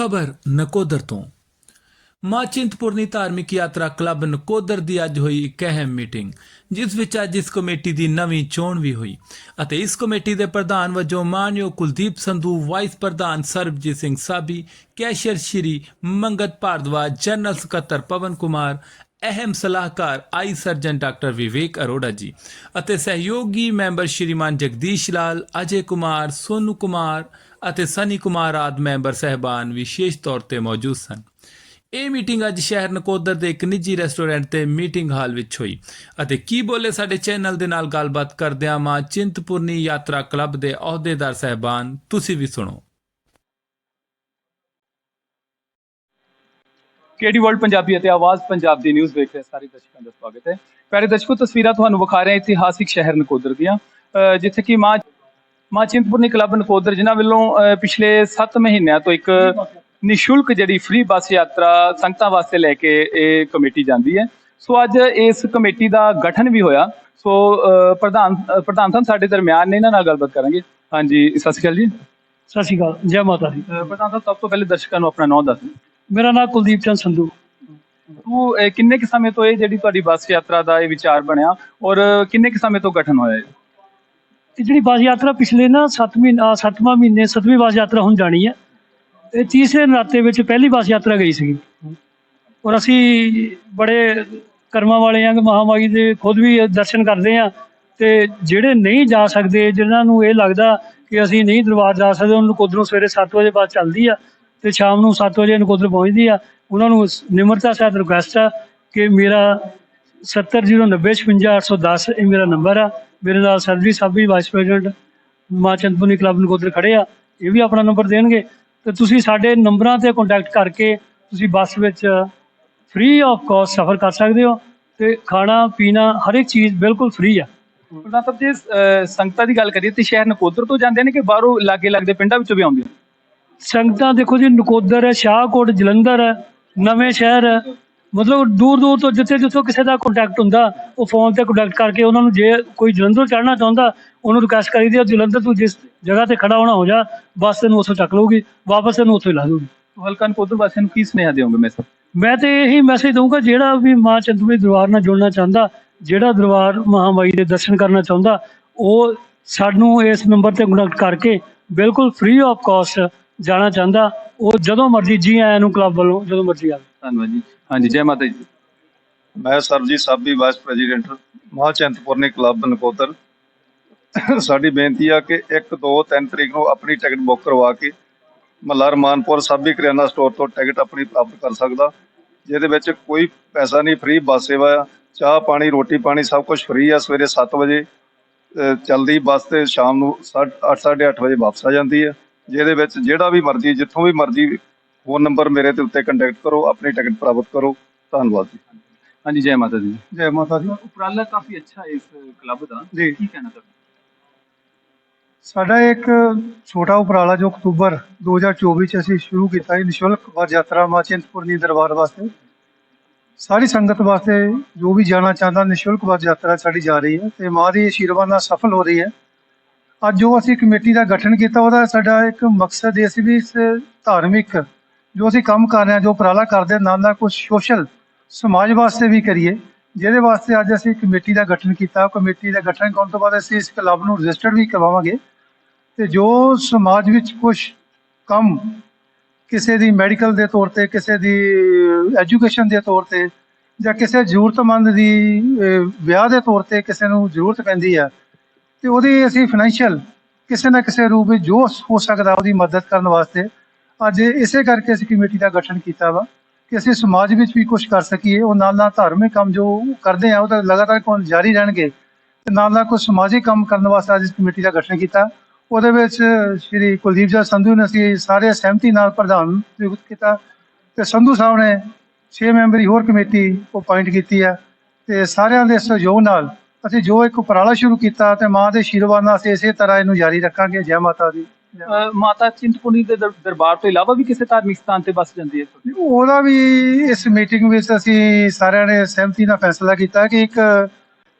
ਖਬਰ ਨਕੋਦਰ ਤੋਂ। ਮਾਂ ਚਿੰਤਪੁਰਨੀ ਧਾਰਮਿਕ ਯਾਤਰਾ ਕਲੱਬ ਨਕੋਦਰ ਦੀ ਅੱਜ ਹੋਈ ਇੱਕ ਅਹਿਮ ਮੀਟਿੰਗ, ਜਿਸ ਵਿੱਚ ਅੱਜ ਇਸ ਕਮੇਟੀ ਦੀ ਨਵੀਂ ਚੋਣ ਵੀ ਹੋਈ ਅਤੇ ਇਸ ਕਮੇਟੀ ਦੇ ਪ੍ਰਧਾਨ ਵਜੋਂ ਮਾਨਯੋਗ ਕੁਲਦੀਪ ਸੰਧੂ, ਵਾਈਸ ਪ੍ਰਧਾਨ ਸਰਬਜੀਤ ਸਿੰਘ ਸਾਬੀ ਕੈਸ਼ਰ ਸ਼੍ਰੀ ਮੰਗਤ ਭਾਰਦਵਾਜ, ਜਨਰਲ ਸਕੱਤਰ ਪਵਨ ਕੁਮਾਰ, ਅਹਿਮ ਸਲਾਹਕਾਰ eye surgeon doctor Vivek Arora ji ਅਤੇ ਸਹਿਯੋਗੀ ਮੈਂਬਰ ਸ਼੍ਰੀਮਾਨ ਜਗਦੀਸ਼ ਲਾਲ, ਅਜੇ ਕੁਮਾਰ, ਸੋਨੂ ਕੁਮਾਰ ਅਤੇ ਸਨੀ ਕੁਮਾਰ ਆਦ ਮੈਂਬਰ ਸਹਿਬਾਨ ਵਿਸ਼ੇਸ਼ ਤੌਰ ਤੇ ਮੌਜੂਦ ਸਨ। ਇਹ ਮੀਟਿੰਗ ਅੱਜ ਸ਼ਹਿਰ ਨਕੋਦਰ ਦੇ ਇੱਕ ਨਿੱਜੀ ਰੈਸਟੋਰੈਂਟ ਤੇ ਮੀਟਿੰਗ ਹਾਲ ਵਿੱਚ ਹੋਈ ਅਤੇ ਕੀ ਬੋਲੇ ਸਾਡੇ ਚੈਨਲ ਦੇ ਨਾਲ ਗੱਲਬਾਤ ਕਰਦਿਆਂ ਮਾਂ ਚਿੰਤਪੁਰਨੀ ਯਾਤਰਾ ਕਲੱਬ ਦੇ ਅਹੁਦੇਦਾਰ ਸਹਿਬਾਨ, ਤੁਸੀਂ ਵੀ ਸੁਣੋ। ਕੇਡੀ ਵਰਲਡ ਪੰਜਾਬੀ ਅਤੇ ਆਵਾਜ਼ ਪੰਜਾਬ ਦੀ ਨਿਊਜ਼ ਵੇਖ ਰਹੇ ਸਾਰੇ ਦਰਸ਼ਕਾਂ ਦਾ ਸਵਾਗਤ ਹੈ। ਪਿਆਰੇ ਦਰਸ਼ਕੋ, ਤਸਵੀਰਾਂ ਤੁਹਾਨੂੰ ਵਿਖਾ ਰਹੇ ਹਾਂ ਇਤਿਹਾਸਿਕ ਸ਼ਹਿਰ ਨਕੋਦਰ ਦੀਆਂ। ਜਿੱਥੇ ਕਿ ਮਾਂ ਮਾਂ ਚਿੰਤਪੁਰਨੀ ਕਲੱਬ ਨਕੋਦਰ ਜਿਨ੍ਹਾਂ ਵੱਲੋਂ ਪਿਛਲੇ 7 ਮਹੀਨਿਆਂ ਤੋਂ ਇੱਕ ਨਿਸ਼ੁਲਕ ਜਿਹੜੀ ਫ੍ਰੀ ਬੱਸ ਯਾਤਰਾ ਸੰਗਤਾਂ ਵਾਸਤੇ ਲੈ ਕੇ ਇਹ ਕਮੇਟੀ ਜਾਂਦੀ ਹੈ। ਸੋ ਅੱਜ ਇਸ ਕਮੇਟੀ ਦਾ ਗਠਨ ਵੀ ਹੋਇਆ। ਸੋ ਪ੍ਰਧਾਨ ਪ੍ਰਧਾਨ ਸਾਹਿਬ ਸਾਡੇ ਦਰਮਿਆਨ ਨੇ ਇਹਨਾਂ ਨਾਲ ਗੱਲਬਾਤ ਕਰਾਂਗੇ। ਹਾਂਜੀ ਸਤਿ ਸ਼੍ਰੀ ਅਕਾਲ ਜੀ। ਸਤਿ ਸ਼੍ਰੀ ਅਕਾਲ ਜੈ ਮਾਤਾ ਦੀ। ਪ੍ਰਧਾਨ ਸਾਹਿਬ ਸਭ ਤੋਂ ਪਹਿਲੇ ਦਰਸ਼ਕਾਂ ਨੂੰ ਆਪਣਾ ਨਾਮ ਦੱਸ ਮੇਰਾ ਨਾਮ ਕੁਲਦੀਪ ਚੰਦ ਸੰਧੂ। ਤੂੰ ਕਿੰਨੇ ਕੁ ਸਮੇਂ ਤੋਂ ਇਹ ਜਿਹੜੀ ਤੁਹਾਡੀ ਬੱਸ ਯਾਤਰਾ ਦਾ ਇਹ ਵਿਚਾਰ ਬਣਿਆ ਔਰ ਕਿੰਨੇ ਕੁ ਸਮੇਂ ਤੋਂ ਗਠਨ ਹੋਇਆ ਇਹ? ਇਹ ਜਿਹੜੀ ਬੱਸ ਯਾਤਰਾ ਪਿਛਲੇ ਨਾ 7 ਮਹੀਨਾ 7ਵਾਂ ਮਹੀਨੇ 7ਵੀਂ ਬੱਸ ਯਾਤਰਾ ਹੁਣ ਜਾਣੀ ਹੈ। ਇਹ ਤੀਸਰੇ ਨਰਾਤੇ ਵਿੱਚ ਪਹਿਲੀ ਬੱਸ ਯਾਤਰਾ ਗਈ ਸੀਗੀ। ਔਰ ਅਸੀਂ ਬੜੇ ਕਰਮਾਂ ਵਾਲੇ ਹਾਂ ਕਿ ਮਹਾਮਾਈ ਦੇ ਖੁਦ ਵੀ ਦਰਸ਼ਨ ਕਰਦੇ ਹਾਂ ਤੇ ਜਿਹੜੇ ਨਹੀਂ ਜਾ ਸਕਦੇ, ਜਿਨ੍ਹਾਂ ਨੂੰ ਇਹ ਲੱਗਦਾ ਕਿ ਅਸੀਂ ਨਹੀਂ ਦਰਬਾਰ ਜਾ ਸਕਦੇ, ਉਹਨਾਂ ਨੂੰ ਕੋਧਰੋਂ ਸਵੇਰੇ 7 ਵਜੇ ਬਾਅਦ ਚੱਲਦੀ ਆ ਤੇ ਸ਼ਾਮ ਨੂੰ 7 ਵਜੇ ਨਕੋਦਰ ਪਹੁੰਚਦੀ ਆ। ਉਹਨਾਂ ਨੂੰ ਨਿਮਰਤਾ ਸਹਿਤ ਰਿਕੁਐਸਟ ਆ ਕਿ ਮੇਰਾ 709055810 ਇਹ ਮੇਰਾ ਨੰਬਰ ਆ। ਮੇਰੇ ਨਾਲ ਸਰਜੀ ਸਾਹਿਬ ਵੀ ਵਾਈਸ ਪ੍ਰੈਜ਼ੀਡੈਂਟ ਮਾਂ ਚੰਦਪੁਰਨੀ ਕਲੱਬ ਨਕੋਦਰ ਖੜੇ ਆ ਇਹ ਵੀ ਆਪਣਾ ਨੰਬਰ ਦੇਣਗੇ। ਤੇ ਤੁਸੀਂ ਸਾਡੇ ਨੰਬਰਾਂ ਤੇ ਕੰਟੈਕਟ ਕਰਕੇ ਤੁਸੀਂ ਬੱਸ ਵਿੱਚ ਫ੍ਰੀ ਆਫ ਕਾਸਟ ਸਫ਼ਰ ਕਰ ਸਕਦੇ ਹੋ ਤੇ ਖਾਣਾ ਪੀਣਾ ਹਰ ਇੱਕ ਚੀਜ਼ ਬਿਲਕੁਲ ਫ੍ਰੀ ਆ। ਪ੍ਰਧਾਨ ਸਾਹਿਬ ਜੇ ਅਹ, ਸੰਗਤਾਂ ਦੀ ਗੱਲ ਕਰੀਏ ਤੇ ਸ਼ਹਿਰ ਨਕੋਦਰ ਤੋਂ ਜਾਂਦੇ ਨੇ ਕਿ ਬਾਹਰੋਂ ਲਾਗੇ ਲੱਗਦੇ ਪਿੰਡਾਂ ਵਿੱਚੋਂ ਵੀ ਆਉਂਦੇ ਨੇ? ਸੰਗਤਾਂ ਦੇਖੋ ਜੀ ਨਕੋਦਰ ਹੈ ਸ਼ਾਹਕੋਟ ਜਲੰਧਰ ਹੈ ਨਵੇਂ ਸ਼ਹਿਰ ਹੈ ਮਤਲਬ ਦੂਰ ਦੂਰ ਤੋਂ ਜਿੱਥੇ ਜਿੱਥੋਂ ਕਿਸੇ ਦਾ ਕੰਟੈਕਟ ਹੁੰਦਾ ਉਹ ਫੋਨ ਤੇ ਕੰਟੈਕਟ ਕਰਕੇ ਉਹਨਾਂ ਨੂੰ ਜੇ ਕੋਈ ਜਲੰਧਰ ਚੜ੍ਹਨਾ ਚਾਹੁੰਦਾ ਉਹਨੂੰ ਰਿਕੁਐਸਟ ਕਰੀਦੀ ਹੈ ਜਲੰਧਰ ਤੋਂ ਜਿਸ ਜਗ੍ਹਾ ਤੇ ਖੜਾ ਹੋਣਾ ਹੋ ਜਾ ਬੱਸ ਤੈਨੂੰ ਉੱਥੋਂ ਚੱਕ ਲਊਗੀ ਵਾਪਸ ਤੈਨੂੰ ਉੱਥੋਂ ਹੀ ਲਾ ਦਊਗੀ। ਤੋ ਹਲਕਾ ਨਕੋਦਰ ਵਾਸੀਆਂ ਨੂੰ ਕੀ ਸੁਨੇਹਾ ਦਿਓਗੇ ਮੈਂ ਸਰ? ਮੈਂ ਤੇ ਇਹੀ ਮੈਸੇਜ ਦਊਂਗਾ ਜਿਹੜਾ ਵੀ ਮਾਂ ਚੰਦੂਰੀ ਦਰਬਾਰ ਨਾਲ ਜੁੜਨਾ ਚਾਹੁੰਦਾ ਜਿਹੜਾ ਦਰਬਾਰ ਮਹਾਮਾਈ ਦੇ ਦਰਸ਼ਨ ਕਰਨਾ ਚਾਹੁੰਦਾ ਉਹ ਸਾਨੂੰ ਇਸ ਨੰਬਰ ਤੇ ਕੰਟੈਕਟ ਕਰਕੇ ਬਿਲਕੁਲ ਫ੍ਰੀ ਆਫ ਕਾਸਟ ਜਾਣਾ ਚਾਹੁੰਦਾ ਉਹ ਜਦੋਂ ਮਰਜ਼ੀ ਜੀ ਆਇਆਂ ਨੂੰ ਕਲੱਬ ਵੱਲੋਂ ਜਦੋਂ ਮਰਜ਼ੀ ਆਵੇ ਧੰਨਵਾਦ ਜੀ। ਹਾਂਜੀ, ਜੈ ਮਾਤਾ ਜੀ। ਮੈਂ Sarjit Sabi vice president Maha club Nakodar. ਸਾਡੀ ਬੇਨਤੀ ਆ ਕਿ 1 2 3 ਤਰੀਕ ਨੂੰ ਆਪਣੀ ਟਿਕਟ ਬੁੱਕ ਕਰਵਾ ਕੇ ਮਹੱਲਾ ਰਮਾਨਪੁਰ ਸਾਬੀ ਕਰਿਆਨਾ ਸਟੋਰ ਤੋਂ ਟਿਕਟ ਆਪਣੀ ਪ੍ਰਾਪਤ ਕਰ ਸਕਦਾ। ਜਿਹਦੇ ਵਿੱਚ ਕੋਈ ਪੈਸਾ ਨਹੀਂ ਫ੍ਰੀ ਬੱਸ ਸੇਵਾ ਆ ਚਾਹ ਪਾਣੀ, ਰੋਟੀ ਪਾਣੀ ਸਭ ਕੁਝ ਫ੍ਰੀ ਆ। ਸਵੇਰੇ 7 ਵਜੇ ਚੱਲਦੀ ਬੱਸ ਤੇ ਸ਼ਾਮ ਨੂੰ 8:30 ਅੱਠ ਵਜੇ ਵਾਪਸ ਆ ਜਾਂਦੀ ਹੈ ਜਿਹਦੇ ਵਿੱਚ ਜਿਹੜਾ ਵੀ ਮਰਜ਼ੀ, ਜਿੱਥੋਂ ਵੀ ਮਰਜ਼ੀ ਫੋਨ ਨੰਬਰ ਮੇਰੇ ਤੇ ਉੱਤੇ ਕੰਟੈਕਟ ਕਰੋ ਆਪਣੀ ਟਿਕਟ ਪ੍ਰਾਪਤ ਕਰੋ। ਧੰਨਵਾਦ ਜੀ। ਹਾਂਜੀ ਜੈ ਮਾਤਾ ਜੀ ਜੈ ਮਾਤਾ ਦੀ। ਉਪਰਾਲਾ ਕਾਫੀ ਅੱਛਾ ਇਸ ਕਲੱਬ ਦਾ। ਜੀ। ਕੀ ਕਹਿਣਾ ਚਾਹੁੰਦੇ ਸਾਡਾ ਇੱਕ ਛੋਟਾ ਉਪਰਾਲਾ ਜੋ ਅਕਤੂਬਰ 2024 ਚ ਅਸੀਂ ਸ਼ੁਰੂ ਕੀਤਾ ਹੈ ਨਿਸ਼ੁਲਕ ਬੱਸ ਯਾਤਰਾ ਮਾਂ ਚਿੰਤਪੁਰਨੀ ਦਰਬਾਰ ਵਾਸਤੇ। ਸਾਰੀ ਸੰਗਤ ਵਾਸਤੇ ਜੋ ਵੀ ਜਾਣਾ ਚਾਹੁੰਦਾ ਨਿਸ਼ੁਲਕ ਬੱਸ ਯਾਤਰਾ ਸਾਡੀ ਜਾ ਰਹੀ ਹੈ ਤੇ ਮਾਂ ਦੀ ਆਸ਼ੀਰਵਾਦ ਨਾਲ ਸਫਲ ਹੋ ਰਹੀ ਹੈ। ਅੱਜ ਜੋ ਅਸੀਂ ਕਮੇਟੀ ਦਾ ਗਠਨ ਕੀਤਾ ਉਹਦਾ ਸਾਡਾ ਇੱਕ ਮਕਸਦ ਇਹ ਸੀ ਵੀ ਇਸ ਧਾਰਮਿਕ ਜੋ ਅਸੀਂ ਕੰਮ ਕਰ ਰਹੇ ਹਾਂ, ਜੋ ਉਪਰਾਲਾ ਕਰਦੇ ਨਾਲ ਨਾਲ ਕੁਝ ਸੋਸ਼ਲ ਸਮਾਜ ਵਾਸਤੇ ਵੀ ਕਰੀਏ, ਜਿਹਦੇ ਵਾਸਤੇ ਅੱਜ ਅਸੀਂ ਕਮੇਟੀ ਦਾ ਗਠਨ ਕੀਤਾ। ਕਮੇਟੀ ਦਾ ਗਠਨ ਕਰਨ ਤੋਂ ਬਾਅਦ ਅਸੀਂ ਇਸ ਕਲੱਬ ਨੂੰ ਰਜਿਸਟਰਡ ਵੀ ਕਰਵਾਵਾਂਗੇ। ਤੇ ਜੋ ਸਮਾਜ ਵਿੱਚ ਕੁਝ ਕੰਮ ਕਿਸੇ ਦੀ ਮੈਡੀਕਲ ਦੇ ਤੌਰ ਤੇ, ਕਿਸੇ ਦੀ ਐਜੂਕੇਸ਼ਨ ਦੇ ਤੌਰ ਤੇ ਜਾਂ ਕਿਸੇ ਜ਼ਰੂਰਤਮੰਦ ਦੀ ਵਿਆਹ ਦੇ ਤੌਰ ਤੇ ਕਿਸੇ ਨੂੰ ਜ਼ਰੂਰਤ ਪੈਂਦੀ ਹੈ ਤੇ ਉਹਦੀ ਅਸੀਂ ਫਾਈਨੈਂਸ਼ੀਅਲ ਕਿਸੇ ਨਾ ਕਿਸੇ ਰੂਪ ਵਿੱਚ ਜੋ ਹੋ ਸਕਦਾ ਉਹਦੀ ਮਦਦ ਕਰਨ ਵਾਸਤੇ ਅੱਜ ਇਸੇ ਕਰਕੇ ਅਸੀਂ ਕਮੇਟੀ ਦਾ ਗਠਨ ਕੀਤਾ ਵਾ ਕਿ ਅਸੀਂ ਸਮਾਜ ਵਿੱਚ ਵੀ ਕੁਝ ਕਰ ਸਕੀਏ, ਉਹ ਨਾਲ ਨਾਲ ਧਾਰਮਿਕ ਕੰਮ ਜੋ ਕਰਦੇ ਆ, ਉਹ ਤਾਂ ਲਗਾਤਾਰ ਕੋਲ ਜਾਰੀ ਰਹਿਣਗੇ, ਤੇ ਨਾਲ ਨਾਲ ਕੁਝ ਸਮਾਜਿਕ ਕੰਮ ਕਰਨ ਵਾਸਤੇ ਅੱਜ ਇਸ ਕਮੇਟੀ ਦਾ ਗਠਨ ਕੀਤਾ। ਉਹਦੇ ਵਿੱਚ ਸ਼੍ਰੀ ਕੁਲਦੀਪ ਜੀ ਸੰਧੂ ਨੇ ਅਸੀਂ ਸਾਰੇ ਸਹਿਮਤੀ ਨਾਲ ਪ੍ਰਧਾਨ ਨਿਯੁਕਤ ਕੀਤਾ, ਤੇ ਸੰਧੂ ਸਾਹਿਬ ਨੇ 6 ਮੈਂਬਰੀ ਹੋਰ ਕਮੇਟੀ ਅਪਾਇੰਟ ਕੀਤੀ ਆ, ਤੇ ਸਾਰਿਆਂ ਦੇ ਸਹਿਯੋਗ ਨਾਲ ਅਸੀਂ ਜੋ ਇੱਕ ਉਪਰਾਲਾ ਸ਼ੁਰੂ ਕੀਤਾ, ਤੇ ਮਾਂ ਦੇ ਆਸ਼ੀਰਵਾਦ ਨਾਲ ਅਸੀਂ ਇਸੇ ਤਰ੍ਹਾਂ ਇਹਨੂੰ ਜਾਰੀ ਰੱਖਾਂਗੇ, ਜੈ ਮਾਤਾ ਦੀ। ਮਾਤਾ ਚਿੰਤਪੁਰਨੀ ਦੇ ਦਰ- ਦਰਬਾਰ ਤੋਂ ਇਲਾਵਾ ਵੀ ਕਿਸੇ ਧਾਰਮਿਕ ਸਥਾਨ ਤੇ ਬੱਸ ਜਾਂਦੀ ਹੈ ਉਹਦਾ ਵੀ ਇਸ ਮੀਟਿੰਗ ਵਿੱਚ ਅਸੀਂ ਸਾਰਿਆਂ ਨੇ ਸਹਿਮਤੀ ਨਾਲ ਫੈਸਲਾ ਕੀਤਾ ਕਿ ਇੱਕ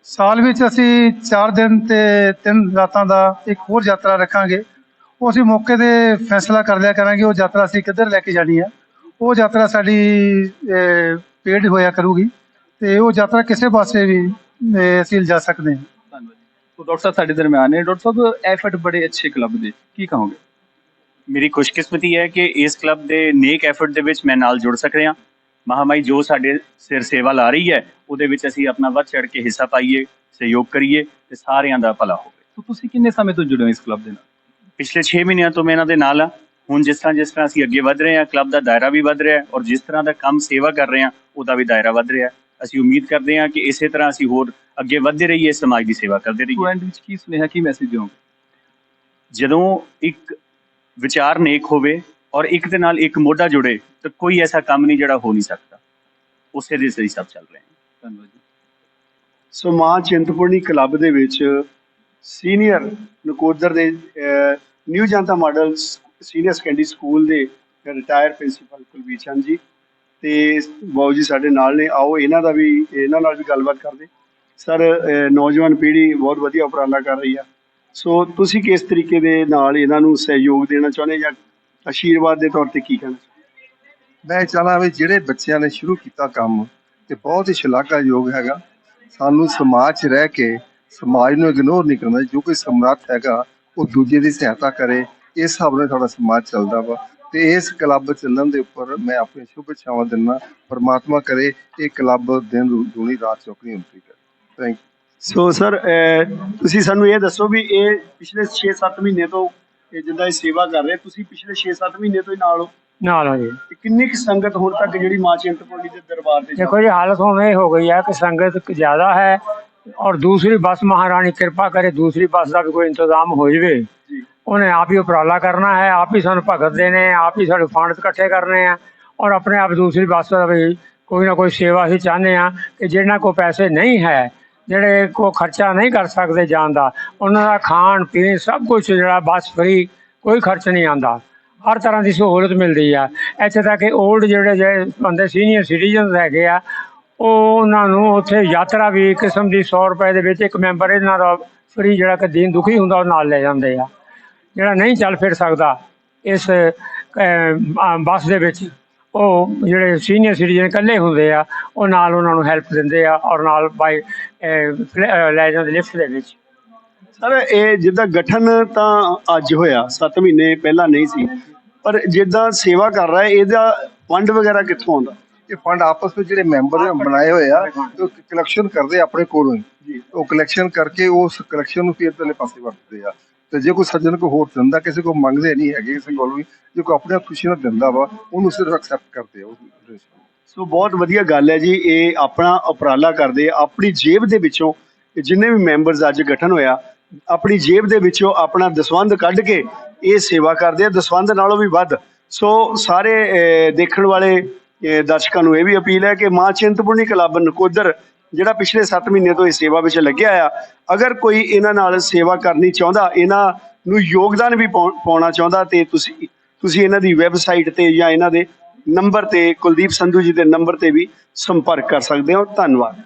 ਸਾਲ ਵਿੱਚ ਅਸੀਂ 4 ਦਿਨ ਤੇ 3 ਰਾਤਾਂ ਦਾ ਇੱਕ ਹੋਰ ਯਾਤਰਾ ਰੱਖਾਂਗੇ। ਉਹ ਅਸੀਂ ਮੌਕੇ ਤੇ ਫੈਸਲਾ ਕਰ ਲਿਆ ਕਰਾਂਗੇ ਉਹ ਯਾਤਰਾ ਅਸੀਂ ਕਿੱਧਰ ਲੈ ਕੇ ਜਾਣੀ ਆ ਉਹ ਯਾਤਰਾ ਸਾਡੀ ਪੇਡ ਹੋਇਆ ਕਰੂਗੀ ਤੇ ਉਹ ਯਾਤਰਾ ਕਿਸੇ ਪਾਸੇ ਵੀ ਅਹ, ਅਸੀਂ ਲਿਜਾ ਸਕਦੇ ਹਾਂ। ਸੋ ਡਾਕਟਰ ਸਾਹਿਬ ਸਾਡੇ ਦਰਮਿਆਨ ਨੇ ਡਾਕਟਰ ਸਾਹਿਬ ਐਫਰਟ ਬੜੇ ਅੱਛੇ ਕਲੱਬ ਦੇ ਕੀ ਕਹੋਗੇ ਮੇਰੀ ਖੁਸ਼ਕਿਸਮਤੀ ਹੈ ਕਿ ਇਸ ਕਲੱਬ ਦੇ ਨੇਕ ਐਫਰਟ ਦੇ ਵਿੱਚ ਮੈਂ ਨਾਲ ਜੁੜ ਸਕ ਰਿਹਾ ਮਹਾਮਾਈ ਜੋ ਸਾਡੇ ਸਿਰ ਸੇਵਾ ਲਾ ਰਹੀ ਹੈ ਉਹਦੇ ਵਿੱਚ ਅਸੀਂ ਆਪਣਾ ਵੱਧ ਚੜ ਕੇ ਹਿੱਸਾ ਪਾਈਏ ਸਹਿਯੋਗ ਕਰੀਏ ਤੇ ਸਾਰਿਆਂ ਦਾ ਭਲਾ ਹੋਵੇ ਸੋ ਤੁਸੀਂ ਕਿੰਨੇ ਸਮੇਂ ਤੋਂ ਜੁੜੇ ਹੋ ਇਸ ਕਲੱਬ ਦੇ ਨਾਲ ਪਿਛਲੇ 6 ਮਹੀਨਿਆਂ ਤੋਂ ਮੈਂ ਇਹਨਾਂ ਦੇ ਨਾਲ ਹਾਂ ਹੁਣ ਜਿਸ ਤਰ੍ਹਾਂ ਜਿਸ ਤਰ੍ਹਾਂ ਅਸੀਂ ਅੱਗੇ ਵਧ ਰਹੇ ਹਾਂ ਕਲੱਬ ਦਾ ਦਾਇਰਾ ਵੀ ਵਧ ਰਿਹਾ ਹੈ ਔਰ ਜਿਸ ਤਰ੍ਹਾਂ ਦਾ ਕੰਮ ਸੇਵਾ ਕਰ ਰਹੇ ਹਾਂ ਉਹਦਾ ਵੀ ਦਾਇਰਾ ਵਧ ਰਿਹਾ ਹੈ ਅਸੀਂ ਉਮੀਦ ਕਰਦੇ ਹਾਂ ਕਿ ਇਸੇ ਤਰ੍ਹਾਂ ਅਸੀਂ ਹੋਰ ਅੱਗੇ ਵਧਦੇ ਰਹੀਏ ਸਮਾਜ ਦੀ ਸੇਵਾ ਕਰਦੇ ਰਹੀਏ। ਐਂਡ ਵਿੱਚ ਕੀ ਸੁਨੇਹਾ ਕੀ ਮੈਸੇਜ ਦਿਓਗੇ? ਜਦੋਂ ਇੱਕ ਵਿਚਾਰ ਨੇਕ ਹੋਵੇ ਔਰ ਇੱਕ ਦੇ ਨਾਲ ਇੱਕ ਮੋਢਾ ਜੁੜੇ ਤਾਂ ਕੋਈ ਐਸਾ ਕੰਮ ਨਹੀਂ ਜਿਹੜਾ ਹੋ ਨਹੀਂ ਸਕਦਾ। ਉਸੇ ਦੇ ਸਹੀ ਸਭ ਚੱਲ ਰਹੇ ਹਨ ਧੰਨਵਾਦ ਜੀ। ਸੋ ਮਾਂ ਚਿੰਤਪੁਰਨੀ ਕਲੱਬ ਦੇ ਵਿੱਚ ਸੀਨੀਅਰ ਨਕੋਦਰ ਦੇ ਅਹ, new Janta model senior secondary school ਦੇ ਰਿਟਾਇਰ ਪ੍ਰਿੰਸੀਪਲ ਕੁਲਵੀਰ ਚੰਦ ਜੀ ਤੇ ਬਾਊ ਜੀ ਸਾਡੇ ਨਾਲ ਨੇ। ਆਓ ਇਹਨਾਂ ਦਾ ਵੀ ਇਹਨਾਂ ਨਾਲ ਵੀ ਗੱਲਬਾਤ ਕਰਦੇ। ਸਰ ਨੌਜਵਾਨ ਪੀੜ੍ਹੀ ਬਹੁਤ ਵਧੀਆ ਉਪਰਾਲਾ ਕਰ ਰਹੀ ਆ। ਸੋ ਤੁਸੀਂ ਕਿਸ ਤਰੀਕੇ ਦੇ ਨਾਲ ਇਹਨਾਂ ਨੂੰ ਸਹਿਯੋਗ ਦੇਣਾ ਚਾਹੁੰਦੇ ਜਾਂ ਆਸ਼ੀਰਵਾਦ ਦੇ ਤੌਰ ਤੇ ਕੀ ਕਹਿਣਾ ਮੈਂ ਚਾਹਨਾ ਵੀ ਜਿਹੜੇ ਬੱਚਿਆਂ ਨੇ ਸ਼ੁਰੂ ਕੀਤਾ ਕੰਮ, ਤੇ ਬਹੁਤ ਹੀ ਸ਼ਲਾਘਾਯੋਗ ਹੈਗਾ। ਸਾਨੂੰ ਸਮਾਜ 'ਚ ਰਹਿ ਕੇ ਸਮਾਜ ਨੂੰ ਇਗਨੋਰ ਨਹੀਂ ਕਰਨਾ, ਜੋ ਕੋਈ ਸਮਰੱਥ ਹੈਗਾ, ਉਹ ਦੂਜੇ ਦੀ ਸਹਾਇਤਾ ਕਰੇ। ਇਸ ਹਿਸਾਬ ਨਾਲ ਸਾਡਾ ਸਮਾਜ ਚੱਲਦਾ ਵਾ। ਤੇ ਇਸ ਕਲੱਬ ਚੱਲਣ ਦੇ ਉੱਪਰ ਮੈਂ ਆਪਣੀ ਸ਼ੁਭ ਇੱਛਾਵਾਂ ਦਿੰਦਾ, ਪਰਮਾਤਮਾ ਕਰੇ, ਇਹ ਕਲੱਬ ਦਿਨ ਦੂਣੀ ਰਾਤ ਚੌਕਣੀ ਹੁੰਦੀ ਕਰੇ ਥੈਂਕ ਸੋ ਸਰ ਤੁਸੀਂ ਸਾਨੂੰ ਇਹ ਦੱਸੋ ਵੀ ਇਹ ਪਿਛਲੇ 6-7 ਮਹੀਨੇ ਤੋਂ ਇਹ ਜਿੱਦਾਂ ਇਹ ਸੇਵਾ ਕਰ ਰਹੇ ਤੁਸੀਂ ਪਿਛਲੇ 6-7 ਮਹੀਨੇ ਤੋਂ ਹੀ ਨਾਲ ਹੋ? ਨਾਲ ਹੋ ਜੀ। ਕਿੰਨੀ ਕੁ ਸੰਗਤ ਹੁਣ ਤੱਕ ਜਿਹੜੀ ਮਾਂ ਚਿੰਤਪੁਰਨੀ ਦੇ ਦਰਬਾਰ ਤੇ ਦੇਖੋ ਜੀ ਹਾਲਤ ਹੁਣ ਹੋ ਗਈ ਹੈ ਕਿ ਸੰਗਤ ਜ਼ਿਆਦਾ ਹੈ ਔਰ ਦੂਸਰੀ ਬੱਸ ਮਹਾਰਾਣੀ ਕਿਰਪਾ ਕਰੇ ਦੂਸਰੀ ਬੱਸ ਦਾ ਵੀ ਕੋਈ ਇੰਤਜ਼ਾਮ ਹੋ ਜਵੇ। ਉਹਨੇ ਆਪ ਹੀ ਉਪਰਾਲਾ ਕਰਨਾ ਹੈ ਆਪ ਹੀ ਸਾਨੂੰ ਭਗਤ ਦੇਣੇ ਆਪ ਹੀ ਸਾਨੂੰ ਫੰਡ ਇਕੱਠੇ ਕਰਨੇ ਆ ਔਰ ਆਪਣੇ ਆਪ ਦੂਸਰੀ ਬੱਸ ਦਾ ਵੀ ਕੋਈ ਨਾ ਕੋਈ ਸੇਵਾ ਹੀ ਚਾਹਨੇ ਆ ਕਿ ਜਿਹਨਾਂ ਕੋ ਪੈਸੇ ਨਹੀਂ ਹੈ ਜਿਹੜੇ ਕੋ ਖਰਚਾ ਨਹੀਂ ਕਰ ਸਕਦੇ ਜਾਣ ਦਾ, ਉਹਨਾਂ ਦਾ ਖਾਣ ਪੀਣ ਸਭ ਕੁਝ ਜਿਹੜਾ ਬੱਸ ਫਰੀ ਕੋਈ ਖਰਚ ਨਹੀਂ ਆਂਦਾ ਹਰ ਤਰ੍ਹਾਂ ਦੀ ਸਹੂਲਤ ਮਿਲਦੀ ਆ। ਇੱਥੇ ਤੱਕ ਕਿ 올ਡ ਜਿਹੜੇ ਜਿਹੜੇ ਬੰਦੇ ਸੀਨੀਅਰ ਸਿਟੀਜ਼ਨਸ ਹੈਗੇ ਆ, ਉਹ ਉਹਨਾਂ ਨੂੰ ਉੱਥੇ ਯਾਤਰਾ ਵੀ ਕਿਸਮ ਦੀ 100 ਰੁਪਏ ਦੇ ਵਿੱਚ ਇੱਕ ਮੈਂਬਰ ਇਹਨਾਂ ਦਾ ਫਰੀ ਜਿਹੜਾ ਕਿ ਦੀਨ ਦੁਖੀ ਹੁੰਦਾ ਉਹ ਨਾਲ ਲੈ ਜਾਂਦੇ ਆ। ਜਿਹੜਾ ਨਹੀਂ ਚੱਲ ਫਿਰ ਸਕਦਾ, ਇਸ ਬੱਸ ਦੇ ਵਿੱਚ। ਉਹ ਜਿਹੜੇ ਸੀਨੀਅਰ ਸਿਟੀਜ਼ਨ ਇਕੱਲੇ ਹੁੰਦੇ ਆ ਉਹ ਨਾਲ ਉਹਨਾਂ ਨੂੰ ਹੈਲਪ ਦਿੰਦੇ ਆ ਔਰ ਨਾਲ ਬਾਈ ਲੈ ਜਾਂਦੇ ਲਿਫਟ ਦੇ ਵਿੱਚ। ਸਰ ਇਹ ਜਿੱਦਾਂ ਗਠਨ ਤਾਂ ਅੱਜ ਹੋਇਆ 7 ਮਹੀਨੇ ਪਹਿਲਾਂ ਨਹੀਂ ਸੀ ਪਰ ਜਿੱਦਾਂ ਸੇਵਾ ਕਰ ਰਿਹਾ ਇਹਦਾ ਫੰਡ ਵਗੈਰਾ ਕਿੱਥੋਂ ਆਉਂਦਾ? ਇਹ ਫੰਡ ਆਪਸ ਵਿੱਚ ਜਿਹੜੇ ਮੈਂਬਰ ਨੇ ਬਣਾਏ ਹੋਏ ਆ ਉਹ ਕਲੈਕਸ਼ਨ ਕਰਦੇ ਆਪਣੇ ਕੋਲੋਂ ਜੀ। ਉਹ ਕਲੈਕਸ਼ਨ ਕਰਕੇ ਉਸ ਕਲੈਕਸ਼ਨ ਨੂੰ ਫਿਰ ਇਧਰਲੇ ਪਾਸੇ ਵਰਤਦੇ ਆ। ਤੇ ਜੇ ਕੋਈ ਸੱਜਣ ਕੋ ਹੋਰ ਦਿੰਦਾ ਕਿਸੇ ਕੋ ਮੰਗਦੇ ਨਹੀਂ ਹੈਗੇ ਕਿਸੇ ਕੋਲ ਵੀ ਜੇ ਕੋਈ ਆਪਣੇ ਖੁਸ਼ੀ ਨਾਲ ਦਿੰਦਾ ਵਾ ਉਹਨੂੰ ਸਿਰਫ ਐਕਸੈਪਟ ਕਰਦੇ ਆ ਉਹ donation। ਸੋ ਬਹੁਤ ਵਧੀਆ ਗੱਲ ਹੈ ਜੀ ਇਹ ਆਪਣਾ ਉਪਰਾਲਾ ਕਰਦੇ ਆ ਆਪਣੀ ਜੇਬ ਦੇ ਵਿੱਚੋਂ ਇਹ ਜਿੰਨੇ ਵੀ ਮੈਂਬਰਸ ਅੱਜ ਗਠਨ ਹੋਇਆ ਆਪਣੀ ਜੇਬ ਦੇ ਵਿੱਚੋਂ ਆਪਣਾ ਦਸਵੰਧ ਕੱਢ ਕੇ ਇਹ ਸੇਵਾ ਕਰਦੇ ਆ ਦਸਵੰਧ ਨਾਲੋਂ ਵੀ ਵੱਧ ਸੋ ਸਾਰੇ ਅਹ, ਦੇਖਣ ਵਾਲੇ ਅਹ, ਦਰਸ਼ਕਾਂ ਨੂੰ ਇਹ ਵੀ ਅਪੀਲ ਹੈ ਕਿ ਮਾਂ ਚਿੰਤਪੁਰਨੀ ਕਲੱਬ ਨਕੋਦਰ ਜਿਹੜਾ ਪਿਛਲੇ 7 ਮਹੀਨੇ ਤੋਂ ਇਸ ਸੇਵਾ ਵਿੱਚ ਲੱਗਿਆ ਆ, ਅਗਰ ਕੋਈ ਇਹਨਾਂ ਨਾਲ ਸੇਵਾ ਕਰਨੀ ਚਾਹੁੰਦਾ, ਇਹਨਾਂ ਨੂੰ ਯੋਗਦਾਨ ਵੀ ਪਾਉਣਾ ਚਾਹੁੰਦਾ ਤੇ ਤੁਸੀਂ ਤੁਸੀਂ ਇਹਨਾਂ ਦੀ ਵੈਬਸਾਈਟ ਤੇ ਜਾਂ ਇਹਨਾਂ ਦੇ ਨੰਬਰ ਤੇ ਕੁਲਦੀਪ ਸੰਧੂ ਜੀ ਦੇ ਨੰਬਰ ਤੇ ਵੀ ਸੰਪਰਕ ਕਰ ਸਕਦੇ ਹੋ। ਧੰਨਵਾਦ।